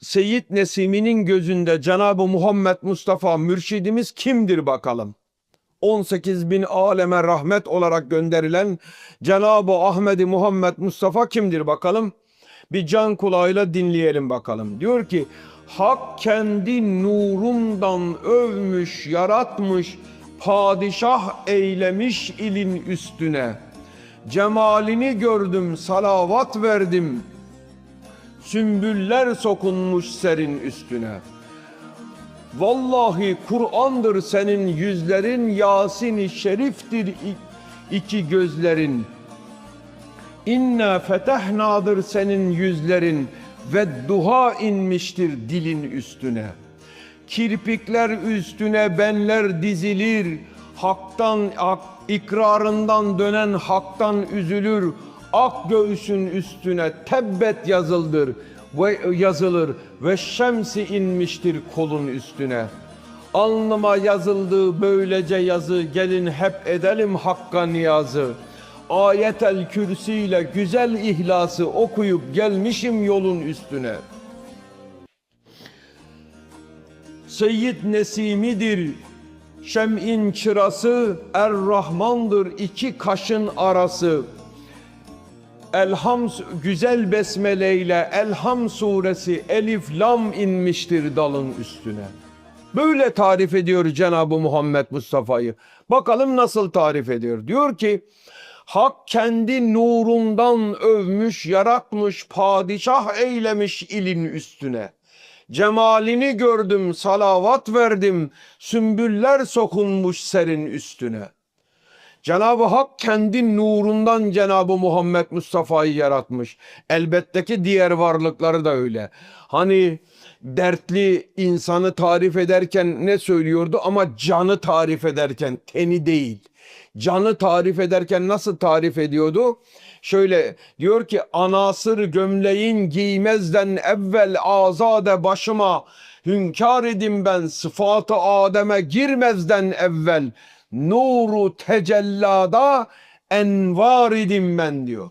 Seyyid Nesimi'nin gözünde Cenab-ı Muhammed Mustafa mürşidimiz kimdir bakalım? 18 bin aleme rahmet olarak gönderilen Cenab-ı Ahmedi Muhammed Mustafa kimdir bakalım? Bir can kulağıyla dinleyelim bakalım. Diyor ki Hak kendi nurundan övmüş, yaratmış, padişah eylemiş ilin üstüne. Cemalini gördüm, salavat verdim. Sümbüller sokunmuş serin üstüne. Vallahi Kur'an'dır senin yüzlerin, Yasin-i Şerif'tir iki gözlerin. İnna fetehna'dır senin yüzlerin ve duha inmiştir dilin üstüne. Kirpikler üstüne benler dizilir, haktan ak, ikrarından dönen haktan üzülür. Ak göğsün üstüne tebbet yazıldır ve yazılır ve şemsi inmiştir kolun üstüne. Alnıma yazıldı böylece yazı gelin hep edelim hakka niyazı. Ayetel kürsiyle güzel ihlası okuyup gelmişim yolun üstüne. Seyyid Nesimidir, Şem'in çırası, Er-Rahmandır iki kaşın arası. Elham güzel besmeleyle Elham suresi Elif Lam inmiştir dalın üstüne. Böyle tarif ediyor Cenab-ı Muhammed Mustafa'yı. Bakalım nasıl tarif ediyor. Diyor ki Hak kendi nurundan övmüş, yaratmış, padişah eylemiş ilin üstüne. Cemalini gördüm, salavat verdim, sümbüller sokunmuş serin üstüne. Cenab-ı Hak kendi nurundan Cenab-ı Muhammed Mustafa'yı yaratmış. Elbette ki diğer varlıkları da öyle. Hani dertli insanı tarif ederken ne söylüyordu ama canı tarif ederken teni değil. Canı tarif ederken nasıl tarif ediyordu? Şöyle diyor ki anasır gömleğin giymezden evvel azade başıma hünkâr edim ben sıfatı Adem'e girmezden evvel nuru tecellada envar idim ben diyor.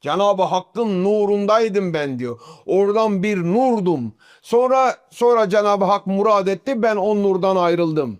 Cenab-ı Hakk'ın nurundaydım ben diyor. Oradan bir nurdum. Sonra sonra Cenab-ı Hak murad etti ben o nurdan ayrıldım.